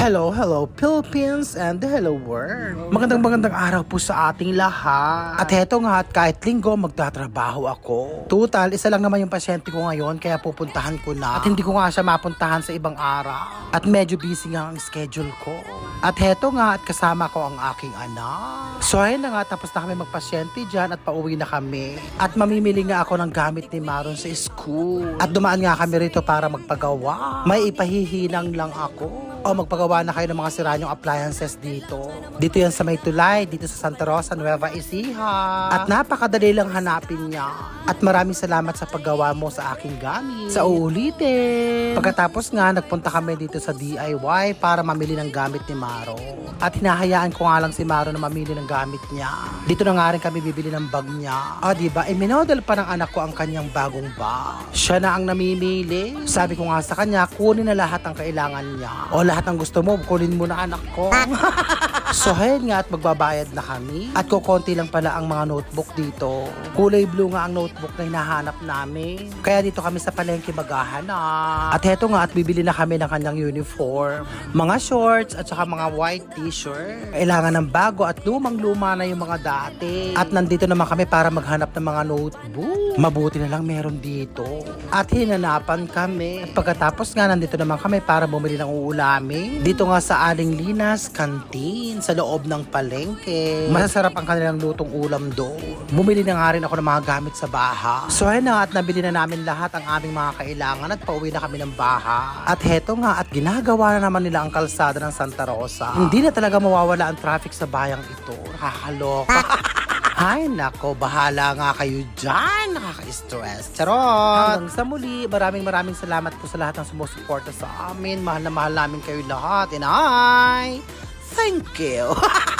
Hello, hello Philippines and hello world. Magandang magandang araw po sa ating lahat. At heto nga at kahit linggo magtatrabaho ako. Total, isa lang naman yung pasyente ko ngayon kaya pupuntahan ko na. At hindi ko nga siya mapuntahan sa ibang araw. At medyo busy nga ang schedule ko. At heto nga at kasama ko ang aking anak. So ayun na nga tapos na kami magpasyente dyan at pauwi na kami. At mamimili nga ako ng gamit ni Maron sa school. At dumaan nga kami rito para magpagawa. May ipahihinang lang ako. O magpagawa na kayo ng mga sira appliances dito. Dito yan sa May Tulay, dito sa Santa Rosa, Nueva Ecija. At napakadali lang hanapin niya. At maraming salamat sa paggawa mo sa aking gamit. Sa uulitin. Pagkatapos nga, nagpunta kami dito sa DIY para mamili ng gamit ni Maro. At hinahayaan ko nga lang si Maro na mamili ng gamit niya. Dito na nga rin kami bibili ng bag niya. O diba, e minodel pa ng anak ko ang kanyang bagong bag. Siya na ang namimili. Sabi ko nga sa kanya, kunin na lahat ang kailangan niya. O lahat ng gusto mo, kunin mo na anak ko. so ayun nga at magbabayad na kami. At kukonti lang pala ang mga notebook dito. Kulay blue nga ang notebook na hinahanap namin. Kaya dito kami sa palengke maghahanap. At heto nga at bibili na kami ng kanyang uniform. Mga shorts at saka mga white t-shirt. Kailangan ng bago at lumang-luma na yung mga dati. At nandito naman kami para maghanap ng mga notebook. Mabuti na lang meron dito. At hinanapan kami. At pagkatapos nga nandito naman kami para bumili ng uulamin. Dito nga sa Aling Linas Canteen sa loob ng palengke. Masasarap ang kanilang lutong ulam doon. Bumili na nga rin ako ng mga gamit sa baha. So ayun na nga at nabili na namin lahat ang aming mga kailangan at pauwi na kami ng baha. At heto nga at ginagawa na naman nila ang kalsada ng Santa Rosa. Hindi na talaga mawawala ang traffic sa bayang ito. Nakakaloka. Ay, nako, bahala nga kayo dyan. Nakaka-stress. Charot! Hanggang sa muli, maraming maraming salamat po sa lahat ng sumusuporta sa amin. Mahal na mahal namin kayo lahat. And I, thank you.